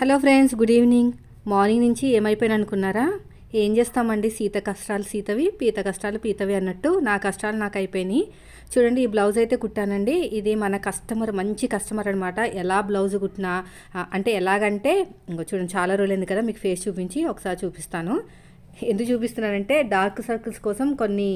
Hello friends good evening. Morning నుంచి ఏమైపోయాను అనుకున్నారా? ఏం చేస్తామండి? సీత కష్టాలు సీతవి పీత కష్టాలు పీతవి అన్నట్టు నా కష్టాలు నాకు అయిపోయినాయి. చూడండి ఈ బ్లౌజ్ అయితే కుట్టానండి. ఇది మన కస్టమర్ మంచి కస్టమర్ అనమాట ఎలా బ్లౌజ్ కుట్టినా అంటే ఎలాగంటే ఇంకో చూడండి చాలా రోజులైంది కదా మీకు ఫేస్ చూపించి ఒకసారి చూపిస్తాను. ఎందుకు చూపిస్తున్నానంటే డార్క్ సర్కిల్స్ కోసం కొన్ని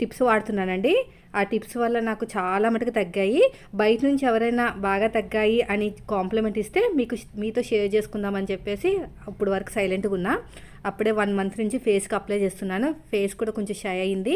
టిప్స్ వాడుతున్నానండి. ఆ టిప్స్ వల్ల నాకు చాలా మటుకు తగ్గాయి. బయట నుంచి ఎవరైనా బాగా తగ్గాయి అని కాంప్లిమెంట్ ఇస్తే మీకు మీతో షేర్ చేసుకుందామని చెప్పేసి అప్పుడు వరకు సైలెంట్గా ఉన్నా. అప్పుడే వన్ మంత్ నుంచి ఫేస్కి అప్లై చేస్తున్నాను. ఫేస్ కూడా కొంచెం షై అయింది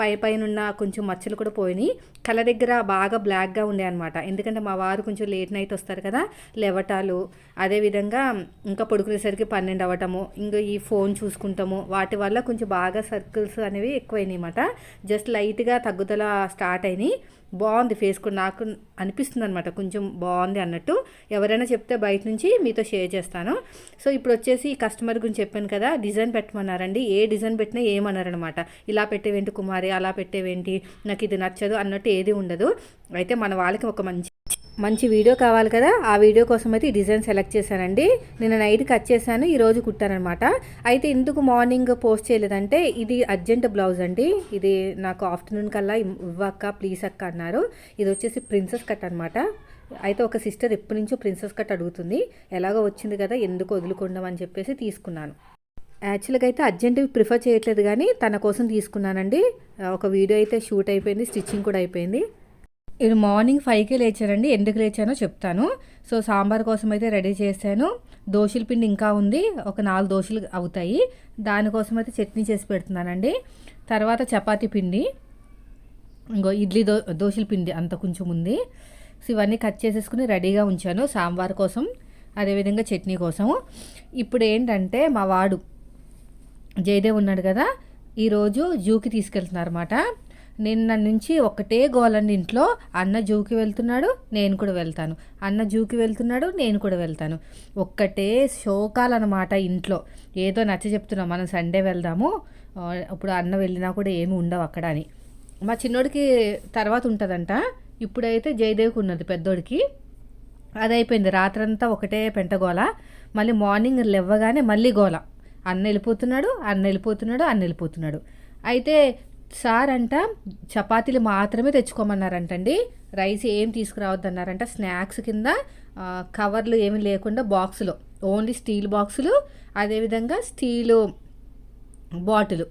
పై పైన ఉన్న కొంచెం మచ్చలు కూడా పోయినాయి. కళ్ళ దగ్గర బాగా బ్లాక్గా ఉండే అనమాట ఎందుకంటే మా వారు కొంచెం లేట్ నైట్ వస్తారు కదా లేవటాలు. అదేవిధంగా ఇంకా పడుకునేసరికి పన్నెండు అవ్వటము ఇంకా ఈ ఫోన్ చూసుకుంటాము. వాటి వల్ల కొంచెం బాగా సర్కిల్స్ అనేవి ఎక్కువైనాయి అనమాట జస్ట్ లైట్గా తగ్గుదల స్టార్ట్ అయినాయి. బాగుంది ఫేస్ కూడా నాకు అనిపిస్తుంది అనమాట కొంచెం బాగుంది అన్నట్టు ఎవరైనా చెప్తే బయట నుంచి మీతో షేర్ చేస్తాను. సో ఇప్పుడు వచ్చేసి ఈ కస్టమర్ గురించి చెప్పాను కదా డిజైన్ పెట్టమన్నారండి. ఏ డిజైన్ పెట్టినా ఏమన్నారనమాట ఇలా పెట్టేవేంటి కుమారి అలా పెట్టేవేంటి? నాకు ఇది నచ్చదు అన్నట్టు ఏది ఉండదు. అయితే మన వాళ్ళకి ఒక మంచి మంచి వీడియో కావాలి కదా ఆ వీడియో కోసం అయితే ఈ డిజైన్ సెలెక్ట్ చేశానండి. నేను నైట్ కట్ చేశాను ఈరోజు కుట్టానమాట అయితే ఎందుకు మార్నింగ్ పోస్ట్ చేయలేదంటే ఇది అర్జెంట్ బ్లౌజ్ అండి. ఇది నాకు ఆఫ్టర్నూన్ కల్లా ఇవ్వక్క ప్లీజ్ అక్క అన్నారు. ఇది వచ్చేసి ప్రిన్సెస్ కట్ అనమాట అయితే ఒక సిస్టర్ ఎప్పటి నుంచో ప్రిన్సెస్ కట్ అడుగుతుంది. ఎలాగో వచ్చింది కదా ఎందుకు వదులుకుందాం అని చెప్పేసి తీసుకున్నాను. యాక్చువల్గా అయితే అర్జెంట్ ప్రిఫర్ చేయట్లేదు కానీ తన కోసం తీసుకున్నానండి. ఒక వీడియో అయితే షూట్ అయిపోయింది స్టిచ్చింగ్ కూడా అయిపోయింది. నేను మార్నింగ్ ఫైవ్కే లేచానండి ఎందుకు లేచానో చెప్తాను. సో సాంబార్ కోసం అయితే రెడీ చేశాను. దోశల పిండి ఇంకా ఉంది. ఒక నాలుగు దోశలు అవుతాయి. దానికోసం అయితే చట్నీ చేసి పెడుతున్నానండి. తర్వాత చపాతీ పిండి. ఇంకో ఇడ్లీ దో దోశల పిండి అంత కొంచెం ఉంది. సో ఇవన్నీ కట్ చేసేసుకుని రెడీగా ఉంచాను సాంబార్ కోసం. అదేవిధంగా చట్నీ కోసం. ఇప్పుడు ఏంటంటే మా వాడు జయదేవ్ ఉన్నాడు కదా. ఈరోజు జూకి తీసుకెళ్తున్నారన్నమాట. నిన్న నుంచి ఒకటే గోలండి ఇంట్లో. అన్న జూకి వెళ్తున్నాడు నేను కూడా వెళ్తాను. అన్న జూకి వెళ్తున్నాడు నేను కూడా వెళ్తాను. ఒక్కటే శోకాలన్నమాట ఇంట్లో. ఏదో నచ్చ చెప్తున్నాం మనం సండే వెళ్దాము. ఇప్పుడు అన్న వెళ్ళినా కూడా ఏమి ఉండవు అక్కడ అని. మా చిన్నోడికి తర్వాత ఉంటుందంట. ఇప్పుడైతే జయదేవ్కి ఉన్నది పెద్దోడికి. అది అయిపోయింది. రాత్రంతా ఒకటే పెంటగోల మళ్ళీ మార్నింగ్ లేవగానే మళ్ళీ గోల. అన్న వెళ్ళిపోతున్నాడు అన్న వెళ్ళిపోతున్నాడు అన్న వెళ్ళిపోతున్నాడు. అయితే సార్ అంట చపాతీలు మాత్రమే తెచ్చుకోమన్నారంటండి. రైస్ ఏం తీసుకురావద్దన్నారంట. స్నాక్స్ కింద కవర్లు ఏమీ లేకుండా బాక్సులో. ఓన్లీ స్టీల్ బాక్సులు అదేవిధంగా స్టీలు బాటిల్.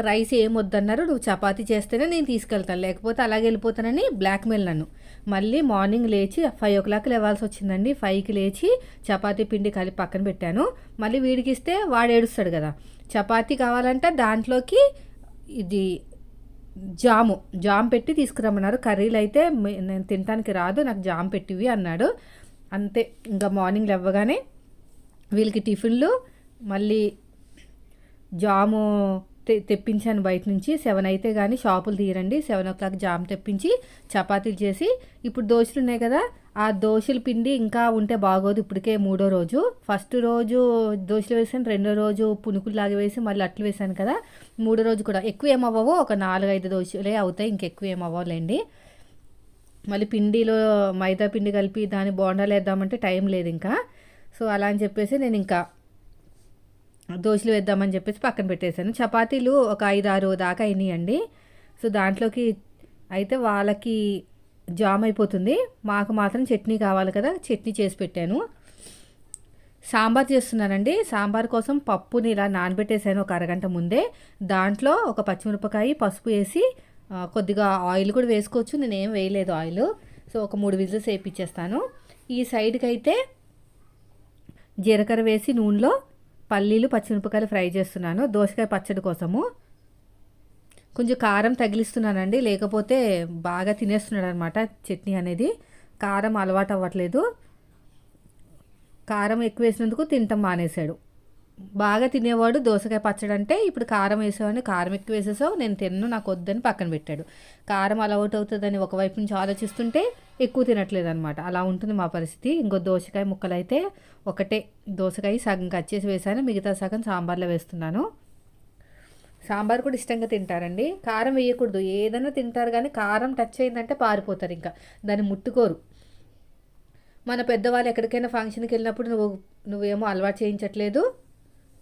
రైస్ ఏం వద్దన్నారు నువ్వు చపాతీ చేస్తేనే నేను తీసుకెళ్తాను. లేకపోతే అలాగే వెళ్ళిపోతానని బ్లాక్మెయిల్ నన్ను. మళ్ళీ మార్నింగ్ లేచి ఫైవ్ ఓ క్లాక్ లేవాల్సి వచ్చిందండి. ఫైవ్కి లేచి చపాతీ పిండి కలిపి పక్కన పెట్టాను. మళ్ళీ వీడికి ఇస్తే వాడు ఏడుస్తాడు కదా. చపాతీ కావాలంటే దాంట్లోకి ఇది జాము జామ్ పెట్టి తీసుకురమ్మన్నారు. కర్రీలు అయితే నేను తినడానికి రాదు నాకు జామ్ పెట్టివి అన్నాడు. అంతే ఇంకా మార్నింగ్ లేవగానే వీళ్ళకి టిఫిన్లు మళ్ళీ జాము తె తెప్పించాను బయట నుంచి. సెవెన్ అయితే కానీ షాపులు తీరండి. సెవెన్ ఓ క్లాక్ జామ్ తెప్పించి చపాతీలు చేసి ఇప్పుడు దోశలు ఉన్నాయి కదా ఆ దోశల పిండి ఇంకా ఉంటే బాగోదు ఇప్పటికే మూడో రోజు. ఫస్ట్ రోజు దోశలు వేసాను రెండో రోజు పునుకుల్లాగా వేసి మళ్ళీ అట్లు వేసాను కదా. మూడో రోజు కూడా ఎక్కువ ఏమవ్వవో ఒక నాలుగైదు దోశలే అవుతాయి ఇంకెక్కువ ఏమవ్వలేండి మళ్ళీ పిండిలో మైదా పిండి కలిపి దాని బోండాలు వేద్దామంటే టైం లేదు ఇంకా. సో అలా అని చెప్పేసి నేను ఇంకా దోశలు వేద్దామని చెప్పేసి పక్కన పెట్టేశాను. చపాతీలు ఒక ఐదు ఆరు దాకా అయినాయండి. సో దాంట్లోకి అయితే వాళ్ళకి జామ్ అయిపోతుంది. మాకు మాత్రం చట్నీ కావాలి కదా చట్నీ చేసి పెట్టాను. సాంబార్ చేస్తున్నానండి. సాంబార్ కోసం పప్పుని ఇలా నానబెట్టేసాను ఒక అరగంట ముందే. దాంట్లో ఒక పచ్చిమిరపకాయ పసుపు వేసి కొద్దిగా ఆయిల్ కూడా వేసుకోవచ్చు. నేను ఏం వేయలేదు ఆయిల్. సో ఒక మూడు విజిల్స్ వేయించేస్తాను ఈ సైడ్కి అయితే జీలకర్ర వేసి నూనెలో పల్లీలు పచ్చిమిరపకాయలు ఫ్రై చేస్తున్నాను. దోసకాయ పచ్చడి కోసము. కొంచెం కారం తగిలిస్తున్నానండి. లేకపోతే బాగా తినేస్తున్నాడు అనమాట చట్నీ అనేది. కారం అలవాటు అవ్వట్లేదు. కారం ఎక్కువ వేసినందుకు తినటం మానేశాడు. బాగా తినేవాడు దోసకాయ పచ్చడి అంటే ఇప్పుడు కారం వేసావని కారం ఎక్కువ వేసేసావు నేను తిన్ను నాకు వద్దని పక్కన పెట్టాడు. కారం అలవాటు అవుతుందని ఒకవైపు నుంచి ఆలోచిస్తుంటే ఎక్కువ తినట్లేదు అనమాట అలా ఉంటుంది మా పరిస్థితి. ఇంకో దోసకాయ ముక్కలు అయితే ఒకటే. దోసకాయ సగం కట్ చేసి వేసాను మిగతా సగం సాంబార్లో వేస్తున్నాను. సాంబార్ కూడా ఇష్టంగా తింటారండి. కారం వేయకూడదు. ఏదైనా తింటారు కానీ కారం టచ్ అయిందంటే పారిపోతారు ఇంకా. దాన్ని ముట్టుకోరు. మన పెద్దవాళ్ళు ఎక్కడికైనా ఫంక్షన్కి వెళ్ళినప్పుడు నువ్వు నువ్వేమో అలవాటు చేయించట్లేదు.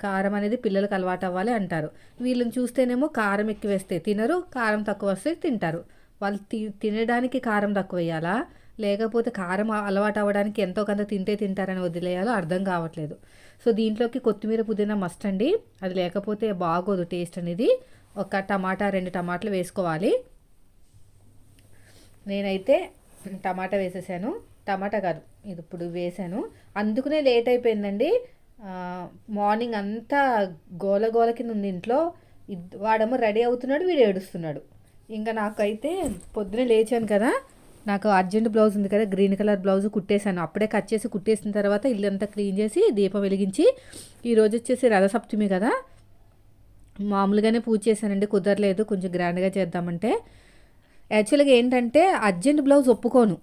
కారం అనేది పిల్లలకు అలవాటు అవ్వాలి అంటారు. వీళ్ళని చూస్తేనేమో కారం ఎక్కువ వేస్తే తినరు కారం తక్కువ వస్తే తింటారు. వాళ్ళు తి తినడానికి కారం తక్కువ వేయాలా? లేకపోతే కారం అలవాటు అవ్వడానికి ఎంతో కొంత తింటే తింటారని వదిలేయాలో అర్థం కావట్లేదు. సో దీంట్లోకి కొత్తిమీర పుదీనా మస్ట్ అండి. అది లేకపోతే బాగోదు టేస్ట్ అనేది. ఒక టమాటా రెండు టమాటాలు వేసుకోవాలి. నేనైతే టమాటా వేసేసాను. టమాటా కాదు ఇది ఇప్పుడు వేసాను. అందుకనే లేట్ అయిపోయిందండి. మార్నింగ్ అంతా గోల గోల కింద ఉంది ఇంట్లో. ఇద్- వాడేమో రెడీ అవుతున్నాడు వీడు ఏడుస్తున్నాడు. ఇంకా నాకైతే పొద్దున లేచాను కదా. నాకు అర్జెంట్ బ్లౌజ్ ఉంది కదా గ్రీన్ కలర్ బ్లౌజ్ కుట్టేశాను. అప్పుడే కట్ చేసి కుట్టేసిన తర్వాత ఇల్లంతా క్లీన్ చేసి దీపం వెలిగించి ఈరోజు వచ్చేసి రథసప్తమి కదా. మామూలుగానే పూజ చేశానండి కుదరలేదు. కొంచెం గ్రాండ్గా చేద్దామంటే. యాక్చువల్గా ఏంటంటే అర్జెంట్ బ్లౌజ్ ఒప్పుకోను.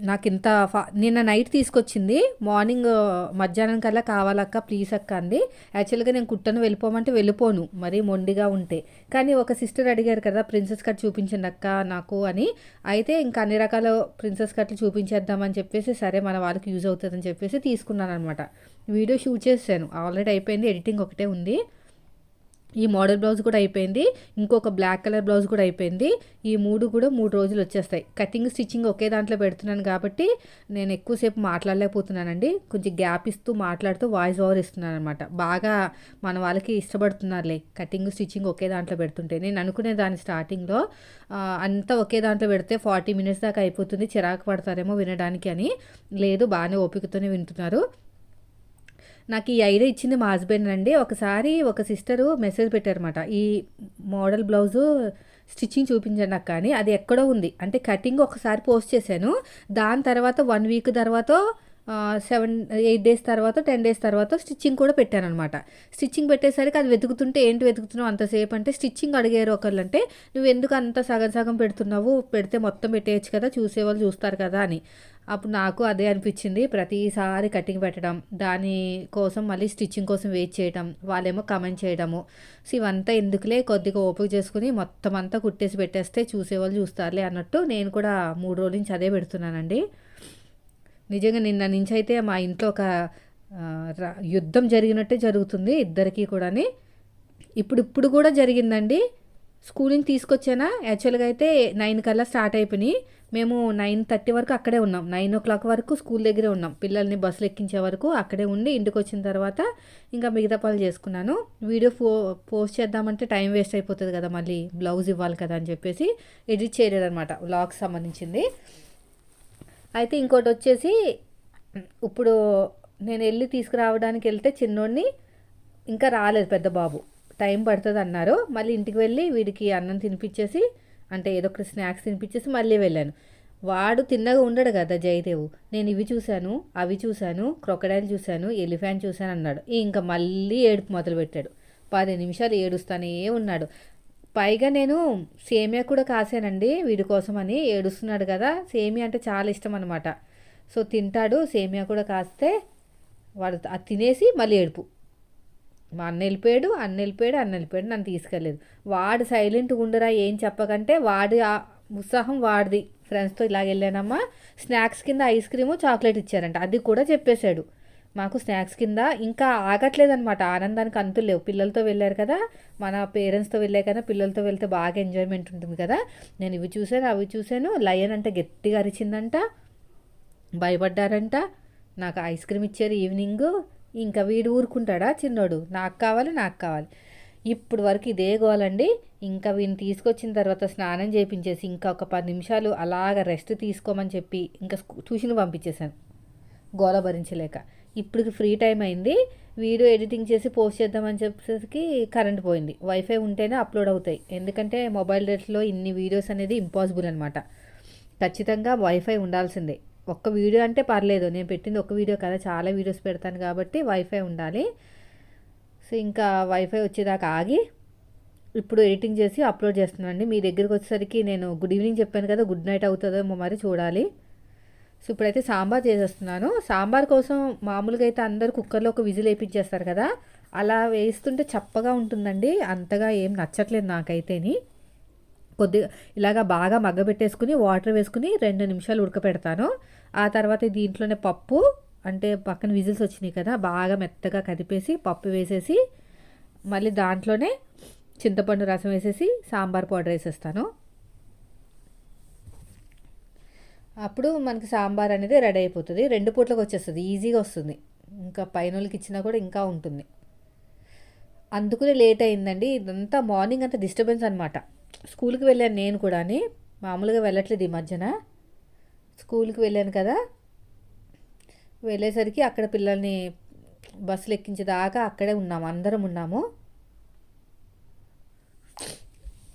నాకు ఇంత ఫా నిన్న నైట్ తీసుకొచ్చింది. మార్నింగ్ మధ్యాహ్నం కల్లా కావాలక్క ప్లీజ్ అక్క అండి యాక్చువల్గా నేను కుట్టను వెళ్ళిపోమంటే వెళ్ళిపోను. మరీ మొండిగా ఉంటే. కానీ ఒక సిస్టర్ అడిగారు కదా ప్రిన్సెస్ కట్ చూపించండి అక్క నాకు అని. అయితే ఇంకా అన్ని రకాల ప్రిన్సెస్ కట్లు చూపించేద్దామని చెప్పేసి సరే మన వాళ్ళకి యూజ్ అవుతుందని చెప్పేసి తీసుకున్నాను అనమాట వీడియో షూట్ చేశాను. ఆల్రెడీ అయిపోయింది ఎడిటింగ్ ఒకటే ఉంది. ఈ మోడల్ బ్లౌజ్ కూడా అయిపోయింది. ఇంకొక బ్లాక్ కలర్ బ్లౌజ్ కూడా అయిపోయింది. ఈ మూడు కూడా మూడు రోజులు వచ్చేస్తాయి. కటింగ్ స్టిచ్చింగ్ ఒకే దాంట్లో పెడుతున్నాను కాబట్టి నేను ఎక్కువసేపు మాట్లాడలేకపోతున్నానండి. కొంచెం గ్యాప్ ఇస్తూ మాట్లాడుతూ వాయిస్ ఓవర్ ఇస్తున్నాను అనమాట బాగా మన వాళ్ళకి ఇష్టపడుతున్నారులే. కటింగ్ స్టిచ్చింగ్ ఒకే దాంట్లో పెడుతుంటే. నేను అనుకునే దాని స్టార్టింగ్లో అంతా ఒకే దాంట్లో పెడితే ఫార్టీ మినిట్స్ దాకా అయిపోతుంది. చిరాకు పడతారేమో వినడానికి అని. లేదు బాగానే ఓపికతోనే వింటున్నారు. నాకు ఈ ఐడియా ఇచ్చింది మా హస్బెండ్ అండి. ఒకసారి ఒక సిస్టరు మెసేజ్ పెట్టారన్నమాట. ఈ మోడల్ బ్లౌజు స్టిచ్చింగ్ చూపించండి నాకు కానీ అది ఎక్కడో ఉంది. అంటే కటింగ్ ఒకసారి పోస్ట్ చేశాను. దాని తర్వాత వన్ వీక్ తర్వాత సెవెన్ ఎయిట్ డేస్ తర్వాత టెన్ డేస్ తర్వాత స్టిచ్చింగ్ కూడా పెట్టాను అనమాట స్టిచ్చింగ్ పెట్టేసరికి అది వెతుకుతుంటే ఏంటి వెతుకుతున్నావు అంతసేపు అంటే స్టిచ్చింగ్ అడిగారు ఒకళ్ళు అంటే నువ్వు ఎందుకు అంత సగం సగం పెడుతున్నావు? పెడితే మొత్తం పెట్టేయచ్చు కదా చూసేవాళ్ళు చూస్తారు కదా అని. అప్పుడు నాకు అదే అనిపించింది ప్రతిసారి కటింగ్ పెట్టడం దాని కోసం మళ్ళీ స్టిచ్చింగ్ కోసం వెయిట్ చేయడం వాళ్ళేమో కమెంట్ చేయడము సో ఇవంతా ఎందుకులే కొద్దిగా ఓపిక చేసుకుని మొత్తం అంతా కుట్టేసి పెట్టేస్తే చూసేవాళ్ళు చూస్తారులే అన్నట్టు నేను కూడా మూడు రోజుల నుంచి అదే పెడుతున్నానండి. నిజంగా నిన్న నుంచి అయితే మా ఇంట్లో ఒక ర- యుద్ధం జరిగినట్టే జరుగుతుంది ఇద్దరికీ కూడాని. ఇప్పుడు ఇప్పుడు కూడా జరిగిందండి. స్కూల్ నుంచి తీసుకొచ్చానా? యాక్చువల్గా అయితే నైన్ కల్లా స్టార్ట్ అయిపోయినాయి. మేము నైన్ థర్టీ వరకు అక్కడే ఉన్నాం. నైన్ ఓ క్లాక్ వరకు స్కూల్ దగ్గరే ఉన్నాం. పిల్లల్ని బస్సులు ఎక్కించే వరకు అక్కడే ఉండి ఇంటికి వచ్చిన తర్వాత ఇంకా మిగతా పనులు చేసుకున్నాను. వీడియో పో పోస్ట్ చేద్దామంటే టైం వేస్ట్ అయిపోతుంది కదా మళ్ళీ. బ్లౌజ్ ఇవ్వాలి కదా అని చెప్పేసి ఎడిట్ చేయలేదనమాట అనమాట సంబంధించింది. అయితే ఇంకోటి వచ్చేసి ఇప్పుడు నేను వెళ్ళి తీసుకురావడానికి వెళ్తే చిన్నోడిని ఇంకా రాలేదు పెద్ద బాబు. టైం పడుతుంది అన్నారు మళ్ళీ ఇంటికి వెళ్ళి వీడికి అన్నం తినిపించేసి అంటే ఏదో ఒకటి స్నాక్స్ తినిపించేసి మళ్ళీ వెళ్ళాను. వాడు తిన్నగా ఉండడు కదా జయదేవు. నేను ఇవి చూశాను అవి చూశాను క్రొకడైల్ చూశాను ఎలిఫెంట్ చూశాను అన్నాడు. ఇంకా మళ్ళీ ఏడుపు మొదలుపెట్టాడు. పది నిమిషాలు ఏడుస్తానే ఉన్నాడు. పైగా నేను సేమియా కూడా కాసానండి వీడి కోసం అని ఏడుస్తున్నాడు కదా సేమియా అంటే చాలా ఇష్టం అనమాట సో తింటాడు సేమియా కూడా కాస్తే వాడు అది తినేసి మళ్ళీ ఏడుపు. మా అన్న వెళ్ళిపోయాడు అన్న వెళ్ళిపోయాడు అన్న వెళ్ళిపోయాడు నన్ను తీసుకెళ్ళలేదు. వాడు సైలెంట్గా ఉండరా ఏం చెప్పకంటే వాడి ఆ ఉత్సాహం వాడిది. ఫ్రెండ్స్తో ఇలాగ వెళ్ళానమ్మా స్నాక్స్ కింద ఐస్ క్రీము చాక్లెట్ ఇచ్చారంట అది కూడా చెప్పేశాడు. మాకు స్నాక్స్ కింద ఇంకా ఆగట్లేదనమాట ఆనందానికి అంతులు లేవు. పిల్లలతో వెళ్ళారు కదా మన పేరెంట్స్తో వెళ్ళే కదా పిల్లలతో వెళ్తే బాగా ఎంజాయ్మెంట్ ఉంటుంది కదా. నేను ఇవి చూశాను అవి చూశాను లయన్ అంటే గట్టిగా అరిచిందంట భయపడ్డారంట. నాకు ఐస్ క్రీమ్ ఇచ్చారు ఈవినింగ్. ఇంకా వీడు ఊరుకుంటాడా చిన్నోడు? నాకు కావాలి నాకు కావాలి. ఇప్పుడు వరకు ఇదే గోలండి. ఇంకా వీడిని తీసుకొచ్చిన తర్వాత స్నానం చేయించేసి ఇంకా ఒక పది నిమిషాలు అలాగ రెస్ట్ తీసుకోమని చెప్పి ఇంకా ట్యూషన్ పంపించేశాను. గోల భరించలేక. ఇప్పుడు ఫ్రీ టైం అయింది. వీడియో ఎడిటింగ్ చేసి పోస్ట్ చేద్దామని చెప్పేసరికి కరెంట్ పోయింది. వైఫై ఉంటేనే అప్లోడ్ అవుతాయి. ఎందుకంటే మొబైల్ డేట్లో ఇన్ని వీడియోస్ అనేది ఇంపాసిబుల్ అనమాట ఖచ్చితంగా వైఫై ఉండాల్సిందే. ఒక్క వీడియో అంటే పర్లేదు. నేను పెట్టింది ఒక వీడియో కదా. చాలా వీడియోస్ పెడతాను కాబట్టి వైఫై ఉండాలి. సో ఇంకా వైఫై వచ్చేదాకా ఆగి ఇప్పుడు ఎడిటింగ్ చేసి అప్లోడ్ చేస్తున్నానండి. మీ దగ్గరికి వచ్చేసరికి నేను గుడ్ ఈవినింగ్ చెప్పాను కదా. గుడ్ నైట్ అవుతుందేమో మరి చూడాలి. సో ఇప్పుడైతే సాంబార్ చేసేస్తున్నాను. సాంబార్ కోసం మామూలుగా అయితే అందరూ కుక్కర్లో ఒక విజిల్ వేయించేస్తారు కదా. అలా వేస్తుంటే చప్పగా ఉంటుందండి. అంతగా ఏం నచ్చట్లేదు నాకైతేని. కొద్దిగా ఇలాగా బాగా మగ్గబెట్టేసుకుని వాటర్ వేసుకుని రెండు నిమిషాలు ఉడకపెడతాను. ఆ తర్వాత దీంట్లోనే పప్పు అంటే పక్కన విజిల్స్ వచ్చినాయి కదా బాగా మెత్తగా కదిపేసి పప్పు వేసేసి మళ్ళీ దాంట్లోనే చింతపండు రసం వేసేసి సాంబార్ పౌడర్ వేసేస్తాను. అప్పుడు మనకి సాంబార్ అనేది రెడీ అయిపోతుంది. రెండు పూట్లకు వచ్చేస్తుంది ఈజీగా వస్తుంది. ఇంకా పైన వాళ్ళకి ఇచ్చినా కూడా ఇంకా ఉంటుంది. అందుకునే లేట్ అయిందండి. ఇదంతా మార్నింగ్ అంతా డిస్టర్బెన్స్ అనమాట స్కూల్కి వెళ్ళాను నేను కూడా మామూలుగా వెళ్ళట్లేదు ఈ మధ్యన. స్కూల్కి వెళ్ళాను కదా వెళ్ళేసరికి అక్కడ పిల్లల్ని బస్సులు ఎక్కించేదాకా అక్కడే ఉన్నాము అందరం ఉన్నాము.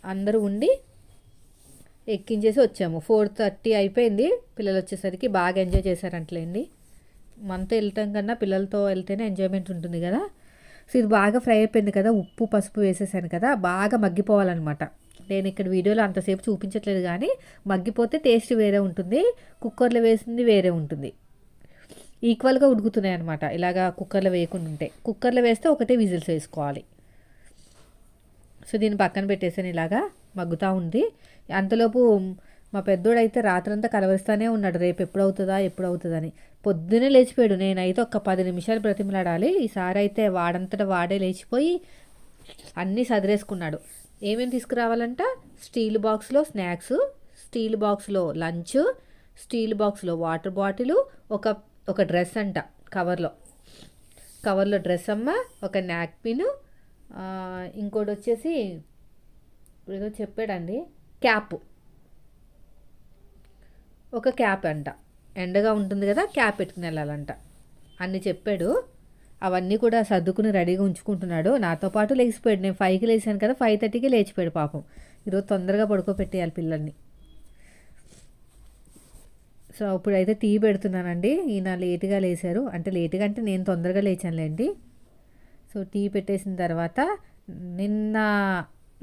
అందరూ ఉండి ఎక్కించేసి వచ్చాము. ఫోర్ థర్టీ అయిపోయింది పిల్లలు వచ్చేసరికి బాగా ఎంజాయ్ చేశారంటలేండి. మనతో వెళ్తాం కన్నా పిల్లలతో వెళ్తేనే ఎంజాయ్మెంట్ ఉంటుంది కదా. సో ఇది బాగా ఫ్రై అయిపోయింది కదా ఉప్పు పసుపు వేసేసాను కదా బాగా మగ్గిపోవాలన్నమాట. నేను ఇక్కడ వీడియోలో అంతసేపు చూపించట్లేదు కానీ మగ్గిపోతే టేస్ట్ వేరే ఉంటుంది కుక్కర్లో వేసింది వేరే ఉంటుంది. ఈక్వల్గా ఉడుకుతున్నాయి అనమాట ఇలాగా కుక్కర్లో వేయకుండా ఉంటే. కుక్కర్లో వేస్తే ఒకటే విజిల్స్ వేసుకోవాలి. సో దీన్ని పక్కన పెట్టేసాను ఇలాగా మగ్గుతూ ఉంది. అంతలోపు మా పెద్దోడైతే రాత్రంతా కలవరిస్తూనే ఉన్నాడు. రేపు ఎప్పుడు అవుతుందా ఎప్పుడు అవుతుందని పొద్దునే లేచిపోయాడు. నేనైతే ఒక పది నిమిషాలు బ్రతిమలాడాలి. ఈసారి అయితే వాడంతటా వాడే లేచిపోయి అన్నీ సదిరేసుకున్నాడు. ఏమేమి తీసుకురావాలంట? స్టీల్ బాక్స్లో స్నాక్స్ స్టీల్ బాక్స్లో లంచ్ స్టీల్ బాక్స్లో వాటర్ బాటిల్ ఒక ఒక డ్రెస్ అంట కవర్లో. కవర్లో డ్రెస్ అమ్మ ఒక నాప్కిన్ ఇంకోటి వచ్చేసి ఏదో చెప్పాడండి క్యాప్. ఒక క్యాప్ అంట. ఎండగా ఉంటుంది కదా క్యాప్ పెట్టుకుని వెళ్ళాలంట. అన్ని చెప్పాడు. అవన్నీ కూడా సర్దుకుని రెడీగా ఉంచుకుంటున్నాడు. నాతో పాటు లేచిపోయాడు. నేను ఫైవ్కి లేచాను కదా ఫైవ్ థర్టీకి లేచిపోయాడు పాపం. ఈరోజు తొందరగా పడుకోపెట్టేయాలి పిల్లల్ని. సో ఇప్పుడైతే టీ పెడుతున్నానండి. ఈయన లేటుగా లేచారు. అంటే లేటుగా అంటే నేను తొందరగా లేచానులేండి. సో టీ పెట్టేసిన తర్వాత నిన్న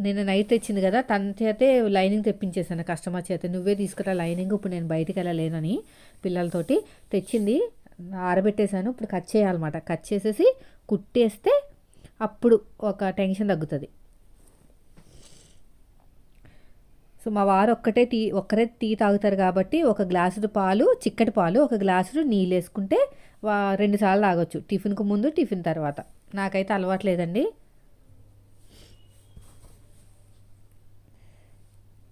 నిన్న నైట్ తెచ్చింది కదా తన చేతే లైనింగ్ తెప్పించేసాను కస్టమర్ చేత. నువ్వే తీసుకురా లైనింగ్ ఇప్పుడు నేను బయటికి వెళ్ళలేనని పిల్లలతోటి తెచ్చింది. ఆరబెట్టేశాను. ఇప్పుడు కట్ చేయాలన్నమాట. కట్ చేసేసి కుట్టేస్తే అప్పుడు ఒక టెన్షన్ తగ్గుతుంది. సో మా వారు ఒక్కటే టీ ఒక్కరే టీ తాగుతారు కాబట్టి ఒక గ్లాసుడు పాలు చిక్కటి పాలు ఒక గ్లాసుడు నీళ్ళు వేసుకుంటే రెండు సార్లు తాగొచ్చు. టిఫిన్కు ముందు టిఫిన్ తర్వాత. నాకైతే అలవాట్లేదండి.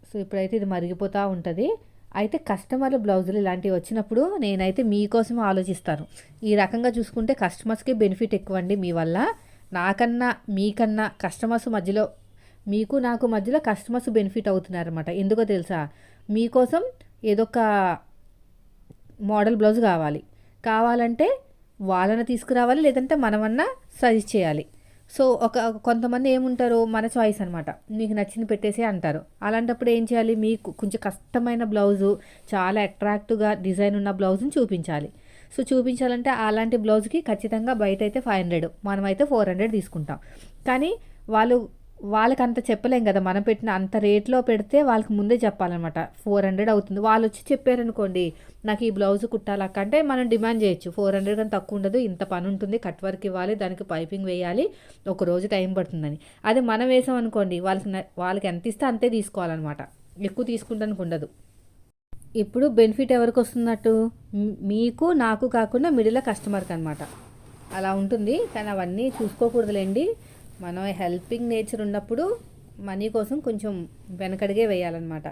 సో ఇప్పుడైతే ఇది మరిగిపోతూ ఉంటుంది. అయితే కస్టమర్ల బ్లౌజులు ఇలాంటివి వచ్చినప్పుడు నేనైతే మీకోసం ఆలోచిస్తాను. ఈ రకంగా చూసుకుంటే కస్టమర్స్కి బెనిఫిట్ ఎక్కువ అండి మీ వల్ల. నాకన్నా మీకన్నా కస్టమర్స్ మధ్యలో మీకు నాకు మధ్యలో కస్టమర్స్ బెనిఫిట్ అవుతున్నారన్నమాట. ఎందుకో తెలుసా? మీకోసం ఏదో ఒక మోడల్ బ్లౌజ్ కావాలి. కావాలంటే వాళ్ళని తీసుకురావాలి లేదంటే మనమన్నా సజెస్ట్ చేయాలి. సో ఒక కొంతమంది ఏముంటారు? మన చాయిస్ అనమాట మీకు నచ్చింది పెట్టేసి అంటారు. అలాంటప్పుడు ఏం చేయాలి? మీకు కొంచెం కష్టమైన బ్లౌజు చాలా అట్రాక్టివ్గా డిజైన్ ఉన్న బ్లౌజ్ని చూపించాలి. సో చూపించాలంటే అలాంటి బ్లౌజ్కి ఖచ్చితంగా బయట అయితే ఫైవ్ హండ్రెడ్ మనమైతే ఫోర్ హండ్రెడ్ తీసుకుంటాం. కానీ వాళ్ళు వాళ్ళకి అంత చెప్పలేం కదా మనం పెట్టిన అంత రేట్లో పెడితే వాళ్ళకి ముందే చెప్పాలన్నమాట. ఫోర్ హండ్రెడ్ అవుతుంది. వాళ్ళు వచ్చి చెప్పారనుకోండి నాకు ఈ బ్లౌజ్ కుట్టాలక్క అంటే మనం డిమాండ్ చేయొచ్చు. ఫోర్ హండ్రెడ్ కానీ తక్కువ ఉండదు. ఇంత పని ఉంటుంది. కట్ వర్క్ ఇవ్వాలి. దానికి పైపింగ్ వేయాలి. ఒక రోజు టైం పడుతుందని. అదే మనం వేసాం అనుకోండి వాళ్ళకి వాళ్ళకి ఎంత ఇస్తే అంతే తీసుకోవాలన్నమాట. ఎక్కువ తీసుకుంటానికి ఉండదు. ఇప్పుడు బెనిఫిట్ ఎవరికి వస్తున్నట్టు? మీకు నాకు కాకుండా మిడిల్ కస్టమర్కి అనమాట అలా ఉంటుంది. కానీ అవన్నీ చూసుకోకూడదులేండి. మనం హెల్పింగ్ నేచర్ ఉన్నప్పుడు మనీ కోసం కొంచెం వెనకడిగే వేయాలన్నమాట.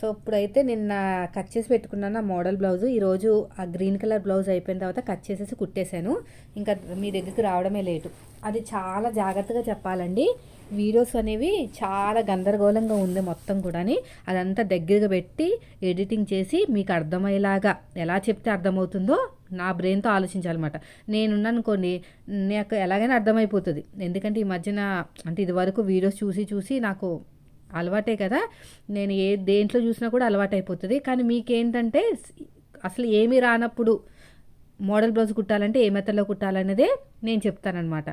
సో ఇప్పుడైతే నిన్న కట్ చేసి పెట్టుకున్నాను ఆ మోడల్ బ్లౌజ్ ఈరోజు ఆ గ్రీన్ కలర్ బ్లౌజ్ అయిపోయిన తర్వాత కట్ చేసేసి కుట్టేశాను. ఇంకా మీ దగ్గరికి రావడమే లేటు. అది చాలా జాగ్రత్తగా చెప్పాలండి. వీడియోస్ అనేవి చాలా గందరగోళంగా ఉంది మొత్తం కూడా అదంతా దగ్గరగా పెట్టి ఎడిటింగ్ చేసి మీకు అర్థమయ్యేలాగా ఎలా చెప్తే అర్థమవుతుందో నా బ్రెయిన్తో ఆలోచించాలన్నమాట. నేనున్నానుకోండి నాకు ఎలాగైనా అర్థమైపోతుంది. ఎందుకంటే ఈ మధ్యన అంటే ఇదివరకు వీడియోస్ చూసి చూసి నాకు అలవాటే కదా. నేను ఏ దేంట్లో చూసినా కూడా అలవాటు అయిపోతుంది కానీ మీకేంటంటే అసలు ఏమీ రానప్పుడు మోడల్ బ్లౌజ్ కుట్టాలంటే ఏ మెథడ్లో కుట్టాలనేదే నేను చెప్తానమాట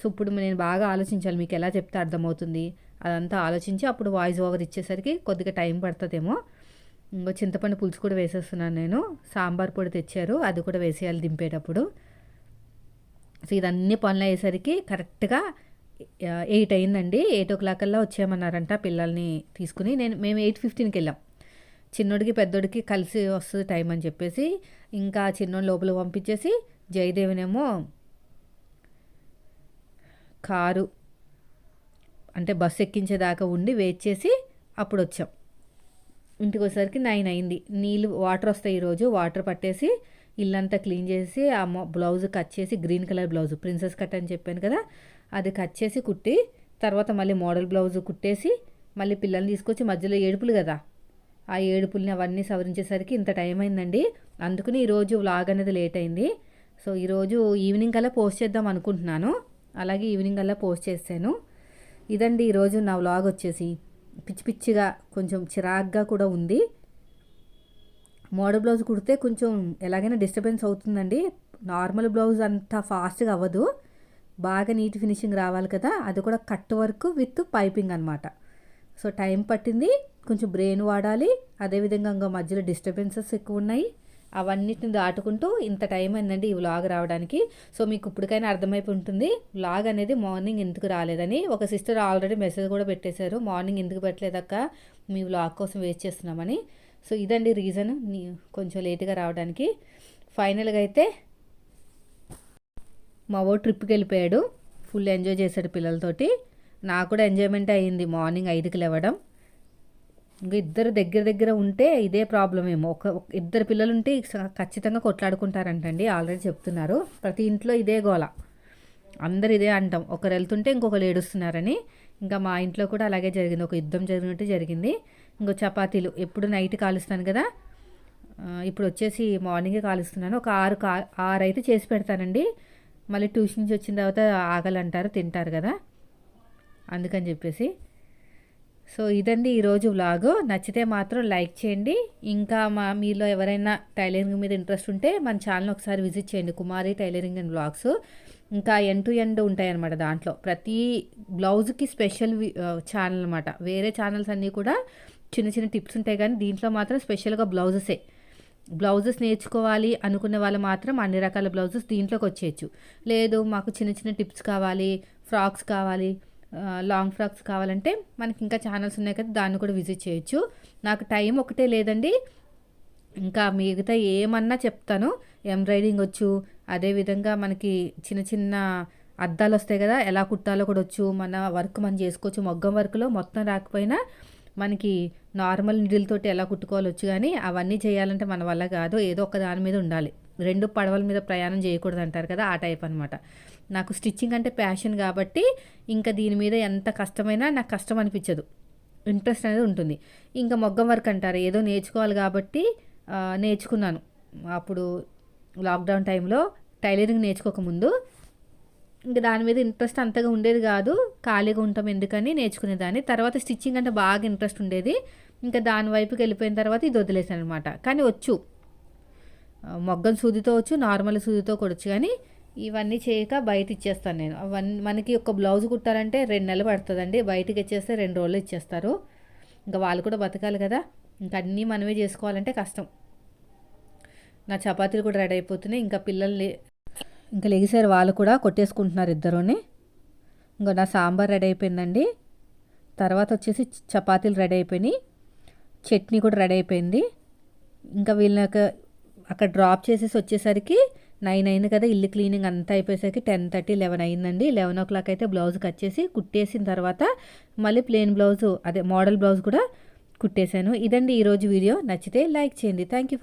సో ఇప్పుడు నేను బాగా ఆలోచించాలి మీకు ఎలా చెప్తే అర్థమవుతుంది? అదంతా ఆలోచించి అప్పుడు వాయిస్ ఓవర్ ఇచ్చేసరికి కొద్దిగా టైం పడుతుందేమో. ఇంకో చింతపండు పులుసు కూడా వేసేస్తున్నాను నేను. సాంబార్ పొడి తెచ్చారు. అది కూడా వేసేయాలి దింపేటప్పుడు. సో ఇదన్నీ పనులు అయ్యేసరికి కరెక్ట్గా ఎయిట్ అయిందండి. ఎయిట్ ఓ క్లాక్ అలా వచ్చేయమన్నారంట పిల్లల్ని తీసుకుని. నేను మేము ఎయిట్ ఫిఫ్టీన్కి వెళ్ళాం. చిన్నోడికి పెద్దోడికి కలిసి వస్తుంది టైం అని చెప్పేసి ఇంకా చిన్నోడు లోపల పంపించేసి జయదేవినేమో కారు అంటే బస్సు ఎక్కించేదాకా ఉండి వెయిట్ చేసి అప్పుడు వచ్చాం. ఇంటికి వచ్చేసరికి నైన్ అయింది. నీళ్ళు వాటర్ వస్తాయి ఈరోజు వాటర్ పట్టేసి ఇల్లంతా క్లీన్ చేసి ఆ బ్లౌజ్ కట్ చేసి green colour blouse princess cut అని చెప్పాను కదా అది కట్ చేసి కుట్టి తర్వాత మళ్ళీ మోడల్ బ్లౌజ్ కుట్టేసి మళ్ళీ పిల్లల్ని తీసుకొచ్చి మధ్యలో ఏడుపులు కదా. ఆ ఏడుపుల్ని అవన్నీ సవరించేసరికి ఇంత టైం అయిందండి. అందుకని ఈరోజు వ్లాగ్ అనేది లేట్ అయింది. సో ఈరోజు ఈవినింగ్ కల్లా పోస్ట్ చేద్దాం అనుకుంటున్నాను. అలాగే ఈవినింగ్ కల్లా పోస్ట్ చేశాను ఇదండి ఈరోజు నా వ్లాగ్ వచ్చేసి. పిచ్చి పిచ్చిగా కొంచెం చిరాగ్గా కూడా ఉంది. మోడల్ బ్లౌజ్ కుడితే కొంచెం ఎలాగైనా డిస్టర్బెన్స్ అవుతుందండి. నార్మల్ బ్లౌజ్ అంత ఫాస్ట్గా అవ్వదు. బాగా నీట్ ఫినిషింగ్ రావాలి కదా అది కూడా కట్ వర్క్ విత్ పైపింగ్ అనమాట సో టైం పట్టింది. కొంచెం బ్రెయిన్ వాడాలి. అదేవిధంగా ఇంకా మధ్యలో డిస్టర్బెన్సెస్ ఎక్కువ ఉన్నాయి. అవన్నిటిని దాటుకుంటూ ఇంత టైం అయిందండి ఈ వ్లాగ్ రావడానికి. సో మీకు ఇప్పటికైనా అర్థమైపోయి ఉంటుంది వ్లాగ్ అనేది మార్నింగ్ ఎందుకు రాలేదని. ఒక సిస్టర్ ఆల్రెడీ మెసేజ్ కూడా పెట్టేశారు మార్నింగ్ ఎందుకు పెట్టలేదక్క మీ వ్లాగ్ కోసం వెయిట్ చేస్తున్నామని. సో ఇదండి రీజన్ కొంచెం లేట్గా రావడానికి. ఫైనల్గా అయితే మా ఓ ట్రిప్కి వెళ్ళిపోయాడు ఫుల్ ఎంజాయ్ చేశాడు పిల్లలతోటి. నాకు కూడా ఎంజాయ్మెంట్ అయ్యింది మార్నింగ్ ఐదుకి లేవడం. ఇంకా ఇద్దరు దగ్గర దగ్గర ఉంటే ఇదే ప్రాబ్లం ఏమో. ఒక ఇద్దరు పిల్లలు ఉంటే ఖచ్చితంగా కొట్లాడుకుంటారంటండి ఆల్రెడీ చెప్తున్నారు. ప్రతి ఇంట్లో ఇదే గోల. అందరు ఇదే అంటాం. ఒకరు వెళ్తుంటే ఇంకొకరు ఏడుస్తున్నారని. ఇంకా మా ఇంట్లో కూడా అలాగే జరిగింది. ఒక యుద్ధం జరిగినట్టు జరిగింది. ఇంకో చపాతీలు. ఎప్పుడు నైట్ కాలుస్తాను కదా. ఇప్పుడు వచ్చేసి మార్నింగే కాలుస్తున్నాను. ఒక ఆరు కా ఆరు అయితే చేసి పెడతానండి. మళ్ళీ ట్యూషన్ నుంచి వచ్చిన తర్వాత ఆగలంటారు తింటారు కదా. అందుకని చెప్పేసి. సో ఇదండి ఈరోజు వ్లాగు. నచ్చితే మాత్రం లైక్ చేయండి. ఇంకా మా మీలో ఎవరైనా టైలరింగ్ మీద ఇంట్రెస్ట్ ఉంటే మన ఛానల్ ఒకసారి విజిట్ చేయండి. Kumari tailoring and vlogs. ఇంకా ఎన్ టు ఎండ్ ఉంటాయన్నమాట దాంట్లో. ప్రతి బ్లౌజ్కి స్పెషల్ ఛానల్ అనమాట వేరే ఛానల్స్ అన్నీ కూడా చిన్న చిన్న టిప్స్ ఉంటాయి కానీ దీంట్లో మాత్రం స్పెషల్గా బ్లౌజెసే. బ్లౌజెస్ నేర్చుకోవాలి అనుకునే వాళ్ళు మాత్రం అన్ని రకాల బ్లౌజెస్ దీంట్లోకి వచ్చేయచ్చు. లేదు మాకు చిన్న చిన్న టిప్స్ కావాలి ఫ్రాక్స్ కావాలి లాంగ్ ఫ్రాక్స్ కావాలంటే మనకి ఇంకా ఛానల్స్ ఉన్నాయి కదా దాన్ని కూడా విజిట్ చేయొచ్చు. నాకు టైం ఒకటే లేదండి. ఇంకా మిగతా ఏమన్నా చెప్తాను. ఎంబ్రాయిడింగ్ వచ్చు అదేవిధంగా మనకి చిన్న చిన్న అద్దాలు వస్తాయి కదా ఎలా కుట్టాలో కూడా వచ్చు మన వర్క్ మనం చేసుకోవచ్చు మొగ్గం వర్క్లో మొత్తం రాకపోయినా మనకి నార్మల్ నీళ్ళతోటి ఎలా కుట్టుకోవాలి వచ్చు కానీ అవన్నీ చేయాలంటే మన వల్ల కాదు ఏదో ఒక దాని మీద ఉండాలి. రెండు పడవల మీద ప్రయాణం చేయకూడదు అంటారు కదా ఆ టైప్ అనమాట నాకు స్టిచ్చింగ్ అంటే ప్యాషన్ కాబట్టి ఇంకా దీని మీద ఎంత కష్టమైనా నాకు కష్టం అనిపించదు. ఇంట్రెస్ట్ అనేది ఉంటుంది. ఇంకా మొగ్గం వర్క్ అంటారు ఏదో నేర్చుకోవాలి కాబట్టి నేర్చుకున్నాను. అప్పుడు లాక్డౌన్ టైంలో టైలరింగ్ నేర్చుకోకముందు ఇంకా దాని మీద ఇంట్రెస్ట్ అంతగా ఉండేది కాదు ఖాళీగా ఉంటాం ఎందుకని నేర్చుకునేదాన్ని. తర్వాత స్టిచ్చింగ్ అంటే బాగా ఇంట్రెస్ట్ ఉండేది. ఇంకా దాని వైపుకి వెళ్ళిపోయిన తర్వాత ఇది వదిలేసాను అనమాట కానీ వచ్చు మొగ్గం సూదితో వచ్చు నార్మల్ సూదితో కొడచ్చు కానీ ఇవన్నీ చేయక బయట ఇచ్చేస్తాను నేను. అవన్నీ మనకి ఒక బ్లౌజ్ కుట్టాలంటే రెండు నెలలు పడుతుందండి. బయటకి ఇచ్చేస్తే రెండు రోజులు ఇచ్చేస్తారు. ఇంకా వాళ్ళు కూడా బతకాలి కదా. ఇంకా అన్నీ మనమే చేసుకోవాలంటే కష్టం. నా చపాతీలు కూడా రెడీ అయిపోతున్నాయి. ఇంకా పిల్లల్ని ఇంకా లెగిసారు వాళ్ళు కూడా కొట్టేసుకుంటున్నారు ఇద్దరుని. ఇంకా నా సాంబార్ రెడీ అయిపోయిందండి. తర్వాత వచ్చేసి చపాతీలు రెడీ అయిపోయినాయి. చట్నీ కూడా రెడీ అయిపోయింది. ఇంకా వీళ్ళకి అక్కడ డ్రాప్ చేసేసి వచ్చేసరికి నైన్ అయింది కదా ఇల్లు క్లీనింగ్ అంతా అయిపోయేసరికి టెన్ థర్టీ లెవెన్ అయిందండి. లెవెన్ ఓ క్లాక్ అయితే బ్లౌజ్ కట్ చేసి కుట్టేసిన తర్వాత మళ్ళీ ప్లెయిన్ బ్లౌజ్ అదే మోడల్ బ్లౌజ్ కూడా కుట్టేశాను. ఇదండి ఈరోజు వీడియో. నచ్చితే లైక్ చేయండి. Thank you